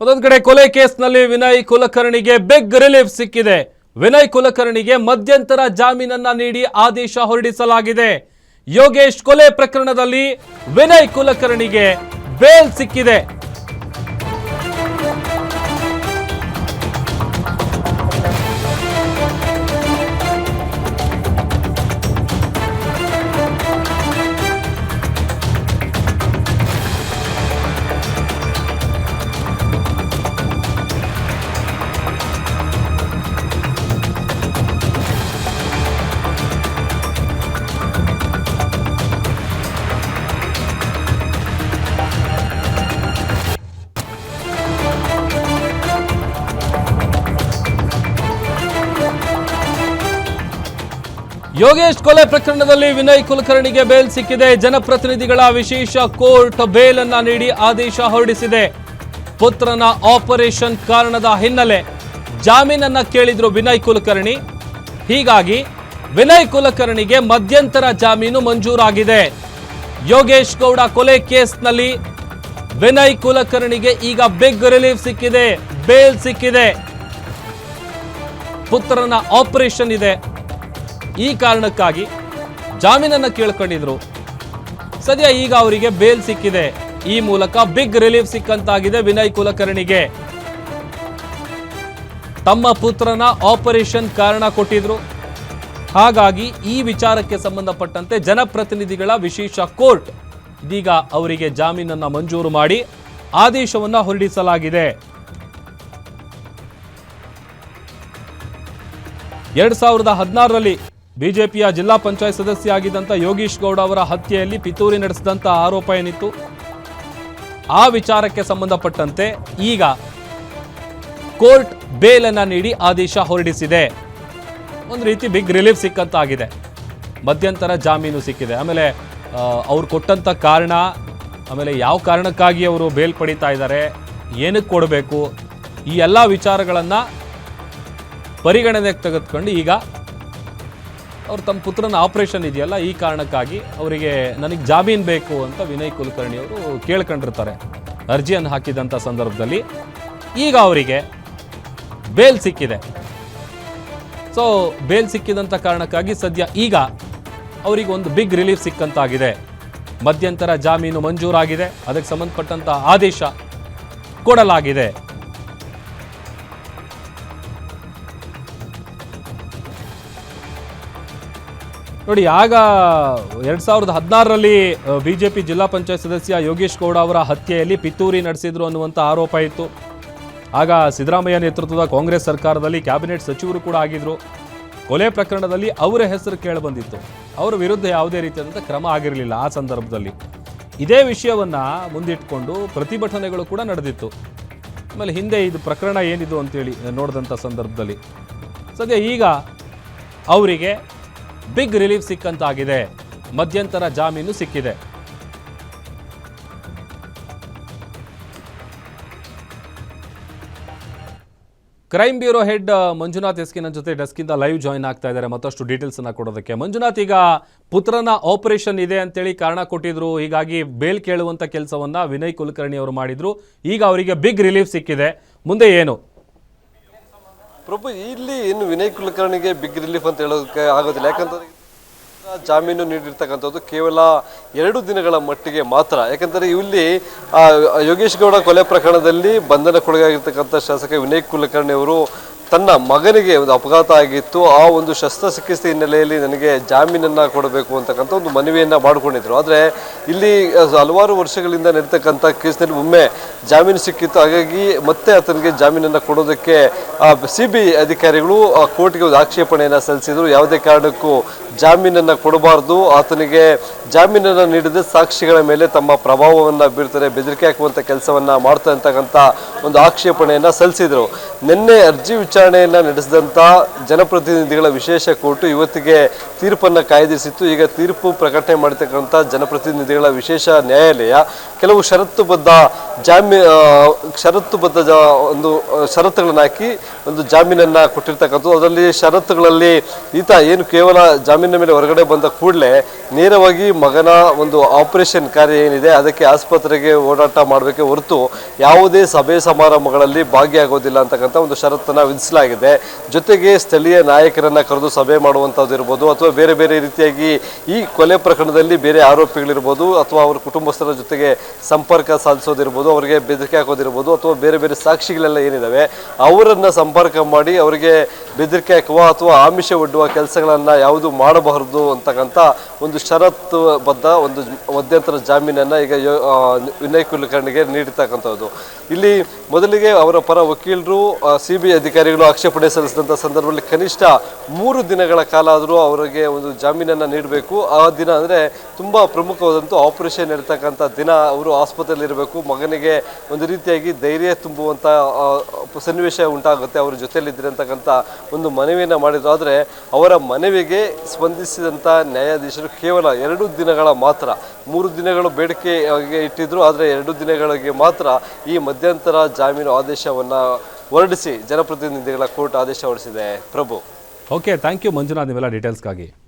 ಮತ್ತೊಂದು ಕಡೆ ಕೊಲೆ ಕೇಸ್ನಲ್ಲಿ ವಿನಯ್ ಕುಲಕರ್ಣಿಗೆ ಬಿಗ್ ರಿಲೀಫ್ ಸಿಕ್ಕಿದೆ. ವಿನಯ್ ಕುಲಕರ್ಣಿಗೆ ಮಧ್ಯಂತರ ಜಾಮೀನನ್ನ ನೀಡಿ ಆದೇಶ ಹೊರಡಿಸಲಾಗಿದೆ. ಯೋಗೇಶ್ ಕೊಲೆ ಪ್ರಕರಣದಲ್ಲಿ ವಿನಯ್ ಕುಲಕರ್ಣಿಗೆ ಬೇಲ್ ಸಿಕ್ಕಿದೆ. ಯೋಗೇಶ್ ಕೊಲೆ ಪ್ರಕರಣದಲ್ಲಿ ವಿನಯ್ ಕುಲಕರ್ಣಿಗೆ ಬೇಲ್ ಸಿಕ್ಕಿದೆ. ಜನಪ್ರತಿನಿಧಿಗಳ ವಿಶೇಷ ಕೋರ್ಟ್ ಬೇಲ್ ಅನ್ನ ನೀಡಿ ಆದೇಶ ಹೊರಡಿಸಿದೆ. ಪುತ್ರನ ಆಪರೇಷನ್ ಕಾರಣದ ಹಿನ್ನೆಲೆ ಜಾಮೀನನ್ನ ಕೇಳಿದ್ರು ವಿನಯ್ ಕುಲಕರ್ಣಿ. ಹೀಗಾಗಿ ವಿನಯ್ ಕುಲಕರ್ಣಿಗೆ ಮಧ್ಯಂತರ ಜಾಮೀನು ಮಂಜೂರಾಗಿದೆ. ಯೋಗೇಶ್ ಗೌಡ ಕೊಲೆ ಕೇಸ್ನಲ್ಲಿ ವಿನಯ್ ಕುಲಕರ್ಣಿಗೆ ಈಗ ಬಿಗ್ ರಿಲೀಫ್ ಸಿಕ್ಕಿದೆ. ಬೇಲ್ ಸಿಕ್ಕಿದೆ. ಪುತ್ರನ ಆಪರೇಷನ್ ಇದೆ. ಈ ಕಾರಣಕ್ಕಾಗಿ ಜಾಮೀನನ್ನು ಕೇಳ್ಕೊಂಡಿದ್ರು. ಸದ್ಯ ಈಗ ಅವರಿಗೆ ಬೇಲ್ ಸಿಕ್ಕಿದೆ. ಈ ಮೂಲಕ ಬಿಗ್ ರಿಲೀಫ್ ಸಿಕ್ಕಂತಾಗಿದೆ ವಿನಯ್ ಕುಲಕರ್ಣಿಗೆ. ತಮ್ಮ ಪುತ್ರನ ಆಪರೇಷನ್ ಕಾರಣ ಕೊಟ್ಟಿದ್ರು. ಹಾಗಾಗಿ ಈ ವಿಚಾರಕ್ಕೆ ಸಂಬಂಧಪಟ್ಟಂತೆ ಜನಪ್ರತಿನಿಧಿಗಳ ವಿಶೇಷ ಕೋರ್ಟ್ ಇದೀಗ ಅವರಿಗೆ ಜಾಮೀನನ್ನು ಮಂಜೂರು ಮಾಡಿ ಆದೇಶವನ್ನು ಹೊರಡಿಸಲಾಗಿದೆ. ಎರಡ್ ಸಾವಿರದ ಹದಿನಾರರಲ್ಲಿ ಬಿಜೆಪಿಯ ಜಿಲ್ಲಾ ಪಂಚಾಯತ್ ಸದಸ್ಯ ಆಗಿದ್ದಂಥ ಯೋಗೀಶ್ ಗೌಡ ಅವರ ಹತ್ಯೆಯಲ್ಲಿ ಪಿತೂರಿ ನಡೆಸಿದಂಥ ಆರೋಪ ಏನಿತ್ತು? ಆ ವಿಚಾರಕ್ಕೆ ಸಂಬಂಧಪಟ್ಟಂತೆ ಈಗ ಕೋರ್ಟ್ ಬೇಲನ್ನು ನೀಡಿ ಆದೇಶ ಹೊರಡಿಸಿದೆ. ಒಂದು ರೀತಿ ಬಿಗ್ ರಿಲೀಫ್ ಸಿಕ್ಕಂತಾಗಿದೆ. ಮಧ್ಯಂತರ ಜಾಮೀನು ಸಿಕ್ಕಿದೆ. ಆಮೇಲೆ ಅವ್ರು ಕೊಟ್ಟಂಥ ಕಾರಣ, ಆಮೇಲೆ ಯಾವ ಕಾರಣಕ್ಕಾಗಿ ಅವರು ಬೇಲ್ ಪಡಿತಾ ಇದ್ದಾರೆ, ಏನಕ್ಕೆ ಕೊಡಬೇಕು, ಈ ಎಲ್ಲ ವಿಚಾರಗಳನ್ನು ಪರಿಗಣನೆಗೆ ತೆಗೆದುಕೊಂಡು ಈಗ ಅವ್ರು ತಮ್ಮ ಪುತ್ರನ ಆಪರೇಷನ್ ಇದೆಯಲ್ಲ, ಈ ಕಾರಣಕ್ಕಾಗಿ ಅವರಿಗೆ ನನಗೆ ಜಾಮೀನು ಬೇಕು ಅಂತ ವಿನಯ್ ಕುಲಕರ್ಣಿ ಅವರು ಕೇಳ್ಕೊಂಡಿರ್ತಾರೆ ಅರ್ಜಿಯನ್ನು ಹಾಕಿದಂಥ ಸಂದರ್ಭದಲ್ಲಿ. ಈಗ ಅವರಿಗೆ ಬೇಲ್ ಸಿಕ್ಕಿದೆ. ಸೊ ಬೇಲ್ ಸಿಕ್ಕಿದಂಥ ಕಾರಣಕ್ಕಾಗಿ ಸದ್ಯ ಈಗ ಅವರಿಗೆ ಒಂದು ಬಿಗ್ ರಿಲೀಫ್ ಸಿಕ್ಕಂತಾಗಿದೆ. ಮಧ್ಯಂತರ ಜಾಮೀನು ಮಂಜೂರಾಗಿದೆ. ಅದಕ್ಕೆ ಸಂಬಂಧಪಟ್ಟಂಥ ಆದೇಶ ಕೊಡಲಾಗಿದೆ. ನೋಡಿ, ಆಗ ಎರಡ್ ಸಾವಿರದ ಹದಿನಾರರಲ್ಲಿ ಬಿಜೆಪಿ ಜಿಲ್ಲಾ ಪಂಚಾಯತ್ ಸದಸ್ಯ ಯೋಗೇಶ್ ಗೌಡ ಅವರ ಹತ್ಯೆಯಲ್ಲಿ ಪಿತೂರಿ ನಡೆಸಿದ್ರು ಅನ್ನುವಂಥ ಆರೋಪ ಇತ್ತು. ಆಗ ಸಿದ್ದರಾಮಯ್ಯ ನೇತೃತ್ವದ ಕಾಂಗ್ರೆಸ್ ಸರ್ಕಾರದಲ್ಲಿ ಕ್ಯಾಬಿನೆಟ್ ಸಚಿವರು ಕೂಡ ಆಗಿದ್ರು. ಕೊಲೆ ಪ್ರಕರಣದಲ್ಲಿ ಅವರ ಹೆಸರು ಕೇಳಿಬಂದಿತ್ತು. ಅವರ ವಿರುದ್ಧ ಯಾವುದೇ ರೀತಿಯಾದಂಥ ಕ್ರಮ ಆಗಿರಲಿಲ್ಲ ಆ ಸಂದರ್ಭದಲ್ಲಿ. ಇದೇ ವಿಷಯವನ್ನ ಮುಂದಿಟ್ಕೊಂಡು ಪ್ರತಿಭಟನೆಗಳು ಕೂಡ ನಡೆದಿತ್ತು. ಆಮೇಲೆ ಹಿಂದೆ ಇದು ಪ್ರಕರಣ ಏನಿದು ಅಂತೇಳಿ ನೋಡಿದಂಥ ಸಂದರ್ಭದಲ್ಲಿ. ಸದ್ಯ ಈಗ ಅವರಿಗೆ ಬಿಗ್ ರಿಲೀಫ್ ಸಿಕ್ಕಂತಾಗಿದೆ. ಮಧ್ಯಂತರ ಜಾಮೀನು ಸಿಕ್ಕಿದೆ. ಕ್ರೈಮ್ ಬ್ಯೂರೋ ಹೆಡ್ ಮಂಜುನಾಥ್ ಎಸ್ಕಿನ ಜೊತೆ ಡೆಸ್ಕಿಂದ ಲೈವ್ ಜಾಯಿನ್ ಆಗ್ತಾ ಇದ್ದಾರೆ. ಮತ್ತಷ್ಟು ಡೀಟೇಲ್ಸ್ ಅನ್ನ ಕೊಡೋದಕ್ಕೆ. ಮಂಜುನಾಥ್, ಈಗ ಪುತ್ರನ ಆಪರೇಷನ್ ಇದೆ ಅಂತೇಳಿ ಕಾರಣ ಕೊಟ್ಟಿದ್ರು. ಹೀಗಾಗಿ ಬೇಲ್ ಕೇಳುವಂತ ಕೆಲಸವನ್ನ ವಿನಯ್ ಕುಲಕರ್ಣಿ ಅವರು ಮಾಡಿದ್ರು. ಈಗ ಅವರಿಗೆ ಬಿಗ್ ರಿಲೀಫ್ ಸಿಕ್ಕಿದೆ. ಮುಂದೆ ಏನು? ಪ್ರಭು, ಇಲ್ಲಿ ಇನ್ನು ವಿನಯ್ ಕುಲಕರ್ಣಿಗೆ ಬಿಗ್ ರಿಲೀಫ್ ಅಂತ ಹೇಳೋದಕ್ಕೆ ಆಗೋದಿಲ್ಲ. ಯಾಕಂತಂದ್ರೆ ಜಾಮೀನು ನೀಡಿರ್ತಕ್ಕಂಥದ್ದು ಕೇವಲ ಎರಡು ದಿನಗಳ ಮಟ್ಟಿಗೆ ಮಾತ್ರ. ಯಾಕಂದರೆ ಇಲ್ಲಿ ಯೋಗೇಶ್ ಗೌಡ ಕೊಲೆ ಪ್ರಕರಣದಲ್ಲಿ ಬಂಧನಕ್ಕೊಳಗಾಗಿರ್ತಕ್ಕಂಥ ಶಾಸಕ ವಿನಯ್ ಕುಲಕರ್ಣಿ ಅವರು ತನ್ನ ಮಗನಿಗೆ ಒಂದು ಅಪಘಾತ ಆಗಿತ್ತು. ಆ ಒಂದು ಶಸ್ತ್ರಚಿಕಿತ್ಸೆ ಹಿನ್ನೆಲೆಯಲ್ಲಿ ನನಗೆ ಜಾಮೀನನ್ನು ಕೊಡಬೇಕು ಅಂತಕ್ಕಂಥ ಒಂದು ಮನವಿಯನ್ನ ಮಾಡಿಕೊಂಡಿದ್ರು. ಆದರೆ ಇಲ್ಲಿ ಹಲವಾರು ವರ್ಷಗಳಿಂದ ನಡೀತಕ್ಕಂಥ ಕೇಸ್ನಲ್ಲಿ ಒಮ್ಮೆ ಜಾಮೀನು ಸಿಕ್ಕಿತ್ತು. ಹಾಗಾಗಿ ಮತ್ತೆ ಆತನಿಗೆ ಜಾಮೀನನ್ನು ಕೊಡೋದಕ್ಕೆ ಸಿ ಬಿ ಅಧಿಕಾರಿಗಳು ಕೋರ್ಟ್ಗೆ ಒಂದು ಆಕ್ಷೇಪಣೆಯನ್ನು ಸಲ್ಲಿಸಿದ್ರು. ಯಾವುದೇ ಕಾರಣಕ್ಕೂ ಜಾಮೀನನ್ನು ಕೊಡಬಾರ್ದು. ಆತನಿಗೆ ಜಾಮೀನನ್ನು ನೀಡದೆ ಸಾಕ್ಷಿಗಳ ಮೇಲೆ ತಮ್ಮ ಪ್ರಭಾವವನ್ನು ಬೀರ್ತಾರೆ, ಬೆದರಿಕೆ ಹಾಕುವಂಥ ಕೆಲಸವನ್ನ ಮಾಡ್ತಾ ಇರ್ತಕ್ಕಂಥ ಒಂದು ಆಕ್ಷೇಪಣೆಯನ್ನ ಸಲ್ಲಿಸಿದರು. ನಿನ್ನೆ ಅರ್ಜಿ ವಿಚಾರ ವಿಚಾರಣೆಯನ್ನ ನಡೆಸಿದಂತ ಜನಪ್ರತಿನಿಧಿಗಳ ವಿಶೇಷ ಕೋರ್ಟ್ ಇವತ್ತಿಗೆ ತೀರ್ಪನ್ನ ಕಾಯ್ದಿರಿಸಿತ್ತು. ಈಗ ತೀರ್ಪು ಪ್ರಕಟಣೆ ಮಾಡಿರ್ತಕ್ಕಂಥ ಜನಪ್ರತಿನಿಧಿಗಳ ವಿಶೇಷ ನ್ಯಾಯಾಲಯ ಕೆಲವು ಷರತ್ತುಬದ್ಧ ಜಾಮೀ ಷರತ್ತುಬದ್ಧ ಒಂದು ಷರತ್ತುಗಳನ್ನು ಹಾಕಿ ಒಂದು ಜಾಮೀನನ್ನ ಕೊಟ್ಟಿರ್ತಕ್ಕಂಥದ್ದು. ಅದರಲ್ಲಿ ಷರತ್ತುಗಳಲ್ಲಿ ಈತ ಏನು ಕೇವಲ ಜಾಮೀನಿನ ಮೇಲೆ ಹೊರಗಡೆ ಬಂದ ಕೂಡಲೇ ನೇರವಾಗಿ ಮಗನ ಒಂದು ಆಪರೇಷನ್ ಕಾರ್ಯ ಏನಿದೆ ಅದಕ್ಕೆ ಆಸ್ಪತ್ರೆಗೆ ಓಡಾಟ ಮಾಡಬೇಕೆ ಹೊರತು ಯಾವುದೇ ಸಭೆ ಸಮಾರಂಭಗಳಲ್ಲಿ ಭಾಗಿಯಾಗೋದಿಲ್ಲ ಅಂತಕ್ಕಂಥ ಒಂದು ಷರತ್ತನ್ನ ವಿಧಿಸಲಾಗಿದೆ ಜೊತೆಗೆ ಸ್ಥಳೀಯ ನಾಯಕರನ್ನ ಕರೆದು ಸಭೆ ಮಾಡುವಂಥದ್ದು ಇರ್ಬೋದು, ಅಥವಾ ಬೇರೆ ಬೇರೆ ರೀತಿಯಾಗಿ ಈ ಕೊಲೆ ಪ್ರಕರಣದಲ್ಲಿ ಬೇರೆ ಆರೋಪಿಗಳಿರ್ಬೋದು, ಅಥವಾ ಅವರ ಕುಟುಂಬಸ್ಥರ ಜೊತೆಗೆ ಸಂಪರ್ಕ ಸಾಧಿಸೋದಿರ್ಬೋದು, ಅವರಿಗೆ ಬೆದರಿಕೆ ಹಾಕೋದಿರ್ಬೋದು, ಅಥವಾ ಬೇರೆ ಬೇರೆ ಸಾಕ್ಷಿಗಳೆಲ್ಲ ಏನಿದಾವೆ, ಅವರನ್ನ ಸಂಪರ್ಕ ಮಾಡಿ ಅವರಿಗೆ ಬೆದರಿಕೆ ಹಾಕುವ ಅಥವಾ ಆಮಿಷ ಒಡ್ಡುವ ಕೆಲಸಗಳನ್ನ ಯಾವುದು ಮಾಡಬಾರದು ಅಂತಕ್ಕಂಥ ಒಂದು ಷರತ್ತು ಬದ್ಧ ಒಂದು ಮಧ್ಯಂತರ ಜಾಮೀನನ್ನ ಈಗ ವಿನಯ್ ಕುಲಕರ್ಣಿಗೆ ನೀಡಿರ್ತಕ್ಕಂಥದ್ದು. ಇಲ್ಲಿ ಮೊದಲಿಗೆ ಅವರ ಪರ ವಕೀಲರು ಸಿ ಅಧಿಕಾರಿಗಳು ಆಕ್ಷೇಪಣೆ ಸಲ್ಲಿಸಿದಂಥ ಸಂದರ್ಭದಲ್ಲಿ ಕನಿಷ್ಠ ಮೂರು ದಿನಗಳ ಕಾಲ ಆದರೂ ಅವರಿಗೆ ಒಂದು ಜಾಮೀನನ್ನು ನೀಡಬೇಕು. ಆ ದಿನ ಅಂದರೆ ತುಂಬ ಪ್ರಮುಖವಾದಂಥ ಆಪರೇಷನ್ ಇರತಕ್ಕಂಥ ದಿನ ಅವರು ಆಸ್ಪತ್ರೆಯಲ್ಲಿ ಇರಬೇಕು. ಮಗನಿಗೆ ಒಂದು ರೀತಿಯಾಗಿ ಧೈರ್ಯ ತುಂಬುವಂಥ ಸನ್ನಿವೇಶ ಉಂಟಾಗುತ್ತೆ. ಅವ್ರ ಜೊತೆಯಲ್ಲಿದ್ದಿರತಕ್ಕಂಥ ಒಂದು ಮನವಿಯನ್ನು ಮಾಡಿದ್ರು. ಆದರೆ ಅವರ ಮನವಿಗೆ ಸ್ಪಂದಿಸಿದಂಥ ನ್ಯಾಯಾಧೀಶರು ಕೇವಲ ಎರಡು ದಿನಗಳ ಮಾತ್ರ, ಮೂರು ದಿನಗಳು ಬೇಡಿಕೆ ಇಟ್ಟಿದ್ರು. ಆದರೆ ಎರಡು ದಿನಗಳಿಗೆ ಮಾತ್ರ ಈ ಮಧ್ಯಂತರ ಜಾಮೀನು ಆದೇಶವನ್ನು ಹೊರಡಿಸಿ ಜನಪ್ರತಿನಿಧಿಗಳ ಕೋರ್ಟ್ ಆದೇಶ ಹೊರಡಿಸಿದೆ ಪ್ರಭು. ಓಕೆ ಥ್ಯಾಂಕ್ ಯು ಮಂಜುನಾಥ್ ನೀವೆಲ್ಲ ಡೀಟೇಲ್ಸ್ಗಾಗಿ